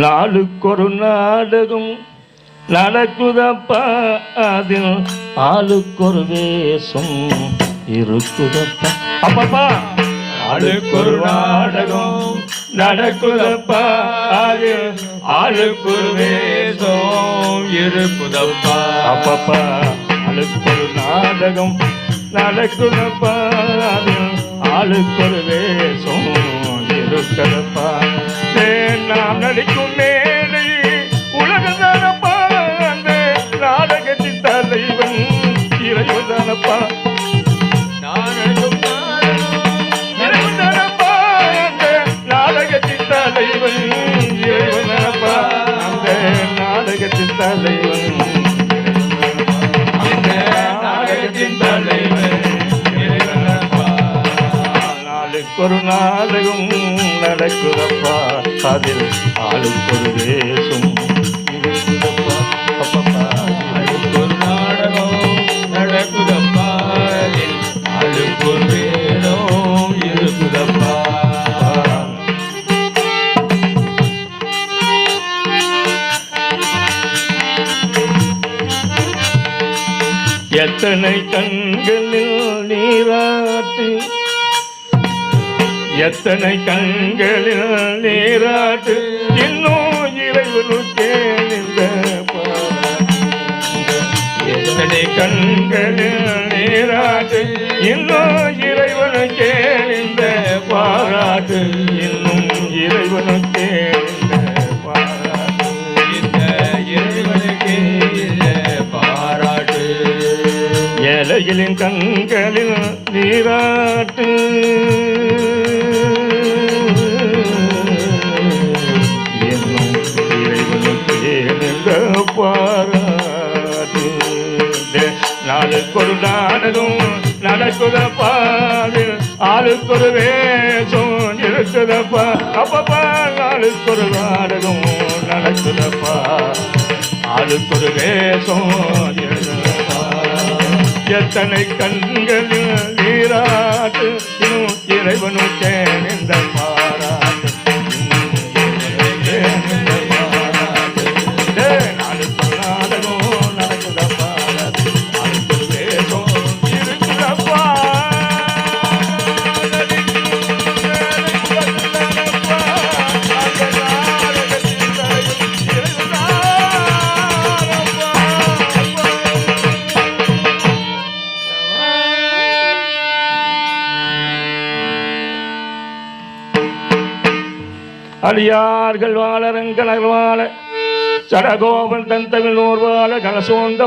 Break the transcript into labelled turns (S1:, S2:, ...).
S1: நாளுக்கொரு நாடகம் நடக்குதப்பா. அதில் ஆளுக்கொரு வேஷம் இருக்குதப்பா. அப்பப்பா. ஆளுக்கொரு நாடகம் நடக்குதப்பா. அதில் ஆளுக்கொரு வேஷம் இருக்குதப்பா. அப்பப்பா. ஆளுக்கொரு நாடகம் நடக்குதப்பா. அதில் ஆளுக்கொரு வேஷம் இருக்குதப்பா. நாம் நடிக்க ஒரு நாடகம் நடக்குதப்பா அதில் ஆளுக்கு ஒரு வேஷம் எத்தனை கண்களில் நீராட்டு? எத்தனை கண்களில் நீராட்டு? இன்னும் இறைவனுக்கே இந்த எத்தனை கண்களில் நீராட்டு? இன்னும் ஏழைகளின் கண்களில் நீராட்டு. என்னும் இறைவனுக்கு நின்ற பாராட்டு. நாளுக்கொரு நடக்குத நடக்குதப்பா. ஆளுக்கொரு வேஷம் இருக்குதப்பா. அப்பப்பா நாளுக்கொரு நாடகம் நடக்குதப்பா. ஆளுக்கொரு வேஷம் எத்தனை கண்களில் நீராட்டு. இன்னும் இறைவனுக்கே அடியார்கள் ரங்கனர் வாழ. சடகோபன் தன் தமிழ் நூறு வாழ கலசோந்த